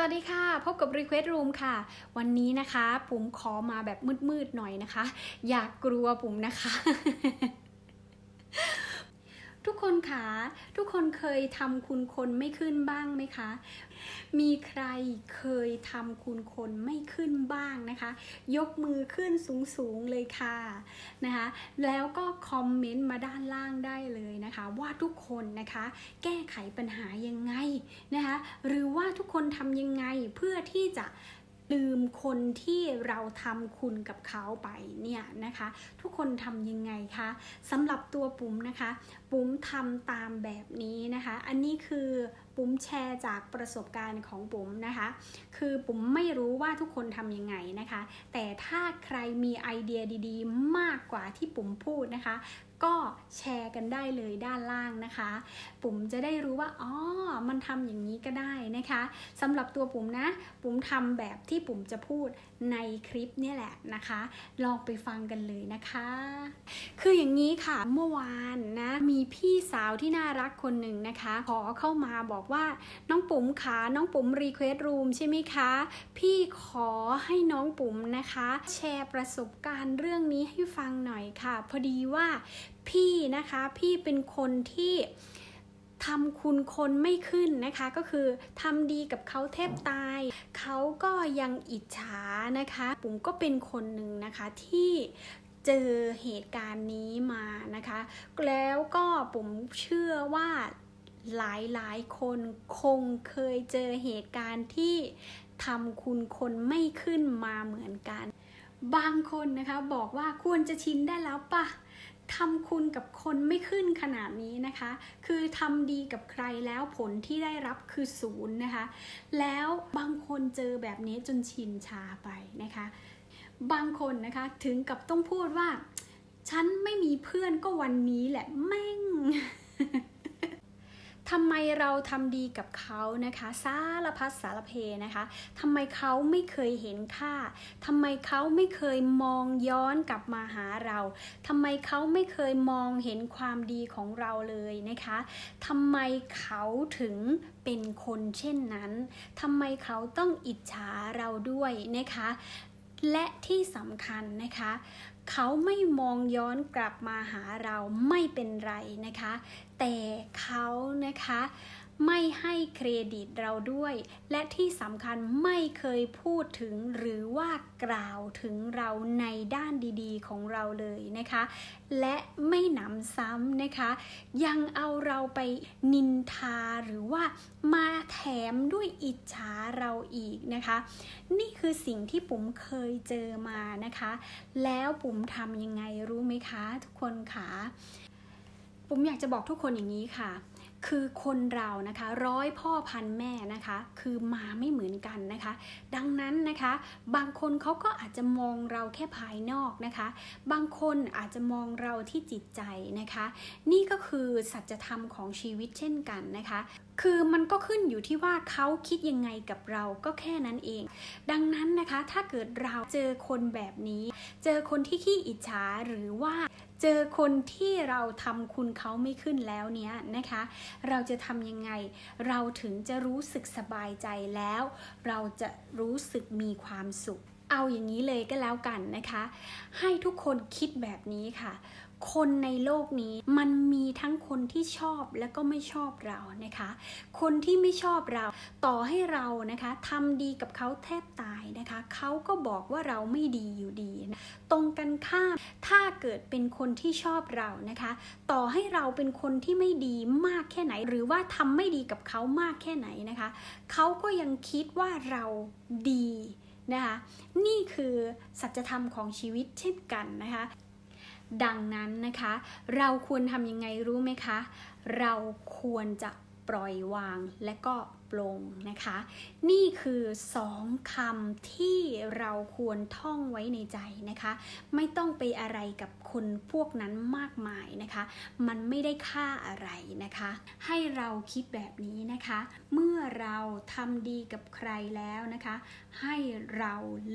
สวัสดีค่ะ พบกับ Request Room ค่ะ วันนี้นะคะปุ๋มขอมาแบบมืดๆหน่อยนะคะ อยากกลัวปุ๋มนะคะ ทุกคนคะทุกคนเคยทำคุณคนไม่ขึ้นบ้างไหมคะ มีใครเคยทำคุณคนไม่ขึ้นบ้างนะคะ ยกมือขึ้นสูงๆเลยค่ะนะคะ แล้วก็คอมเมนต์มาด้านล่างได้เลยนะคะ ว่าทุกคนนะคะ แก้ไขปัญหายังไงนะคะ หรือว่าทุกคนทำยังไงเพื่อที่จะ ลืมคนที่เราทำคุณกับเขาไปเนี่ยนะคะ ทุกคนทำยังไงคะสำหรับตัวปุ๋มนะคะ ปุ๋มทำตามแบบนี้นะคะ อันนี้คือปุ๋มแชร์จากประสบการณ์ของปุ๋มนะคะ คือปุ๋มไม่รู้ว่าทุกคนทำยังไงนะคะ แต่ถ้าใครมีไอเดียดีๆ มากกว่าที่ปุ๋มพูดนะคะ ก็แชร์กันได้เลยด้านล่างนะคะ ปุ๋มจะได้รู้ว่าอ๋อมันทำอย่างนี้ก็ได้นะคะสำหรับตัวปุ๋มนะ ปุ๋มทำแบบที่ปุ๋มจะพูด ในคลิปเนี่ยแหละนะคะ ลองไปฟังกันเลยนะคะ คืออย่างนี้ค่ะเมื่อวานนะมีพี่สาวที่น่ารักคนหนึ่งนะคะ ขอเข้ามาบอกว่าน้องปุ๋มขาน้องปุ๋มรีเควสต์รูมใช่ไหมคะ พี่ขอให้น้องปุ๋มนะคะ แชร์ประสบการณ์เรื่องนี้ให้ฟังหน่อยค่ะ พอดีว่าพี่นะคะพี่เป็นคนที่ ทำคุณคนไม่ขึ้นนะคะ ก็คือทำดีกับเขาแทบตาย เขาก็ยังอิจฉานะคะ ปุ๋มก็เป็นคนหนึ่งนะคะที่เจอเหตุการณ์นี้มานะคะ แล้วก็ผมเชื่อว่าหลายหลายคนคงเคยเจอเหตุการณ์ที่ทำคุณคนไม่ขึ้นมาเหมือนกัน บางคนนะคะบอกว่าควรจะชินได้แล้วปะ ทำคุณกับคนไม่ขึ้นขนาดนี้นะคะ คือทำดีกับใครแล้วผลที่ได้รับคือศูนย์นะคะ แล้วบางคนเจอแบบนี้จนชินชาไปนะคะ บางคนนะคะถึงกับต้องพูดว่า ฉันไม่มีเพื่อนก็วันนี้แหละแม่ง ทำไมเราทำดีกับเขานะคะสารพัดสารเพนะคะทำไมเขาไม่เคยเห็นค่าทำไมเขาไม่เคยมองย้อนกลับมาหาเราทำไมเขาไม่เคยมองเห็นความดีของเราเลยนะคะทำไมเขาถึงเป็นคนเช่นนั้นทำไมเขาต้องอิจฉาเราด้วยนะคะและที่สำคัญนะคะ เขาไม่มองย้อนกลับมาหาเราไม่เป็นไรนะคะ แต่เขานะคะ ไม่ให้เครดิตเราด้วย และที่สำคัญไม่เคยพูดถึงหรือว่ากล่าวถึงเราในด้านดีๆของเราเลยนะคะ และไม่หนำซ้ำนะคะ ยังเอาเราไปนินทาหรือว่ามาแถมด้วยอิจฉาเราอีกนะคะ นี่คือสิ่งที่ปุ๋มเคยเจอมานะคะ แล้วปุ๋มทำยังไงรู้ไหมคะ ทุกคนคะปุ๋มอยากจะบอกทุกคนอย่างนี้ค่ะ คือคนเรานะคะร้อยพ่อพันแม่นะคะ คือมาไม่เหมือนกันนะคะ ดังนั้นนะคะ บางคนเขาก็อาจจะมองเราแค่ภายนอกนะคะ บางคนอาจจะมองเราที่จิตใจนะคะ นี่ก็คือสัจธรรมของชีวิตเช่นกันนะคะ คือมันก็ขึ้นอยู่ที่ว่าเขาคิดยังไงกับเราก็แค่นั้นเอง ดังนั้นนะคะถ้าเกิดเราเจอคนแบบนี้ เจอคนที่ขี้อิจฉาหรือว่าเจอคนที่เราทำคุณเขาไม่ขึ้นแล้วเนี้ยนะคะ เราจะทำยังไง เราถึงจะรู้สึกสบายใจแล้ว เราจะรู้สึกมีความสุข เอาอย่างนี้เลยก็แล้วกันนะคะ ให้ทุกคนคิดแบบนี้ค่ะ คนในโลกนี้มันมีทั้งคนที่ชอบและก็ไม่ชอบเรานะคะ คนที่ไม่ชอบเรา ต่อให้เรานะคะทำดีกับเขาแทบตายนะคะเขาก็บอกว่าเราไม่ดีอยู่ดีนะตรงกันข้าม ถ้าเกิดเป็นคนที่ชอบเรานะคะ ต่อให้เราเป็นคนที่ไม่ดีมากแค่ไหน หรือว่าทำไม่ดีกับเขามากแค่ไหนนะคะเขาก็ยังคิดว่าเราดี นะคะนี่คือสัจธรรมของชีวิตเช่นกันนะคะดังนั้นนะคะ เราควรทำยังไงรู้ไหมคะ เราควรจะปล่อยวางและก็ ปลงนะคะ นี่คือสองคำที่เราควรท่องไว้ในใจนะคะ ไม่ต้องไปอะไรกับคนพวกนั้นมากมายนะคะ มันไม่ได้ค่าอะไรนะคะ ให้เราคิดแบบนี้นะคะ เมื่อเราทำดีกับใครแล้วนะคะ ให้เรา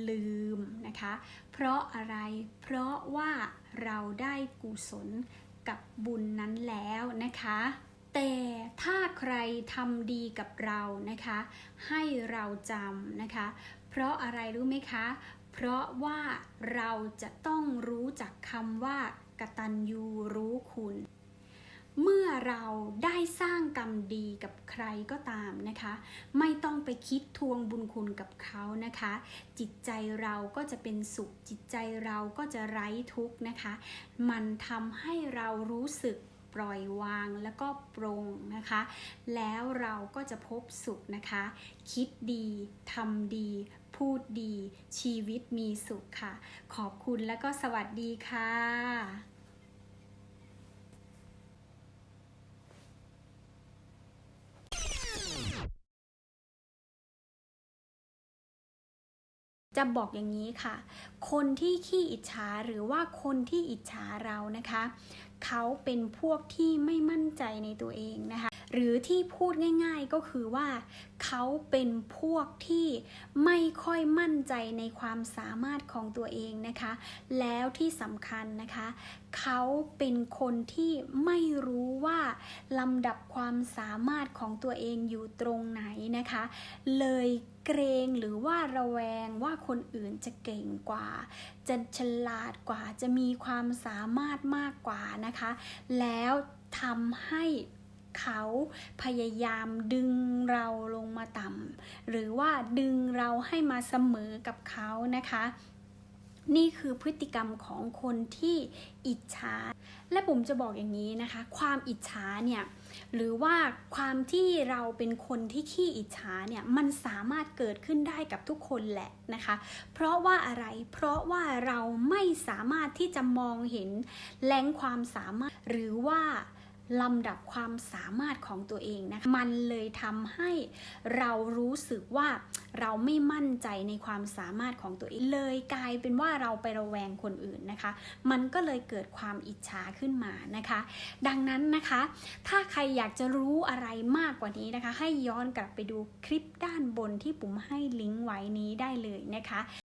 ลืมนะคะ เพราะอะไร เพราะว่าเราได้กุศลกับบุญนั้นแล้วนะคะ แต่ถ้าใครทำดีกับเรานะคะ ให้เราจำนะคะ เพราะอะไรรู้ไหมคะ เพราะว่าเราจะต้องรู้จักคำว่ากตัญญูรู้คุณเมื่อเราได้สร้างกรรมดีกับใครก็ตามนะคะ ไม่ต้องไปคิดทวงบุญคุณกับเขานะคะ จิตใจเราก็จะเป็นสุข จิตใจเราก็จะไร้ทุกข์นะคะ มันทำให้เรารู้สึก ปล่อยวางแล้วก็ปรงนะคะ แล้วเราก็จะพบสุขนะคะ คิดดีทำดีพูดดีชีวิตมีสุขค่ะ ขอบคุณแล้วก็สวัสดีค่ะจะบอกอย่างนี้ค่ะ คนที่ขี้อิจฉาหรือว่าคนที่อิจฉาเรานะคะ เขาเป็นพวกที่ไม่มั่นใจในตัวเองนะคะ หรือที่พูดง่าย ๆก็คือว่า เขาเป็นพวกที่ไม่ค่อยมั่นใจในความสามารถของตัวเองนะคะ แล้วที่สำคัญนะคะ เขาเป็นคนที่ไม่รู้ว่าลำดับความสามารถของตัวเองอยู่ตรงไหนนะคะ เลยเกรงหรือว่าระแวงว่าคนอื่นจะเก่งกว่า จะฉลาดกว่าจะมีความสามารถมากกว่านะคะ แล้วทำให้ เขาพยายามดึงเราลงมาต่ำหรือว่าดึงเราให้มาเสมอกับเขานะคะ นี่คือพฤติกรรมของคนที่อิจฉา และผมจะบอกอย่างนี้นะคะ ความอิจฉาเนี่ยหรือว่าความที่เราเป็นคนที่ขี้อิจฉาเนี่ยมันสามารถเกิดขึ้นได้กับทุกคนแหละนะคะ เพราะว่าอะไรเพราะว่าเราไม่สามารถที่จะมองเห็นแหล่งความสามารถ หรือว่า ลำดับความสามารถของตัวเองนะคะมันเลยทำให้เรารู้สึกว่าเราไม่มั่นใจในความสามารถของตัวเองเลยกลายเป็นว่าเราไประแวงคนอื่นนะคะ มันก็เลยเกิดความอิจฉาขึ้นมานะคะ ดังนั้นนะคะ ถ้าใครอยากจะรู้อะไรมากกว่านี้นะคะ ให้ย้อนกลับไปดูคลิปด้านบนที่ปุ่มให้ลิงก์ไว้นี้ได้เลยนะคะ